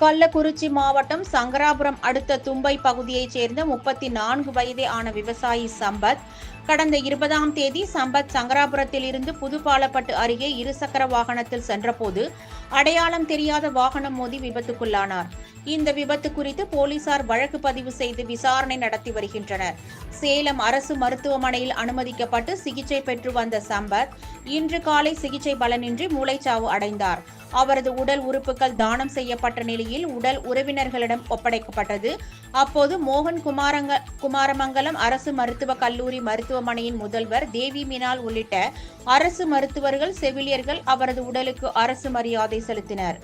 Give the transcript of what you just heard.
கள்ளக்குறிச்சி மாவட்டம் சங்கராபுரம் அடுத்த தும்பை பகுதியைச் சேர்ந்த முப்பத்தி நான்கு வயதே ஆன விவசாயி சம்பத் கடந்த இருபதாம் தேதி சம்பத் சங்கராபுரத்தில் இருந்து புதுப்பாலப்பட்டு அருகே இருசக்கர வாகனத்தில் சென்றபோது அடையாளம் தெரியாத வாகனம் மோதி விபத்துக்குள்ளானார். இந்த விபத்து குறித்து போலீசார் வழக்கு பதிவு செய்து விசாரணை நடத்தி வருகின்றனர். சேலம் அரசு மருத்துவமனையில் அனுமதிக்கப்பட்டு சிகிச்சை பெற்று வந்த சம்பத் இன்று காலை சிகிச்சை பலனின்றி மூளைச்சாவு அடைந்தார். அவரது உடல் உறுப்புகள் தானம் செய்யப்பட்ட நிலையில் உடல் உறவினர்களிடம் ஒப்படைக்கப்பட்டது. அப்போது மோகன் குமாரங்க குமாரமங்கலம் அரசு மருத்துவக் கல்லூரி மருத்துவ மருத்துவமனையின் முதல்வர் தேவி மினால் உள்ளிட்ட அரசு மருத்துவர்கள் செவிலியர்கள் அவரது உடலுக்கு அரசு மரியாதை செலுத்தினர்.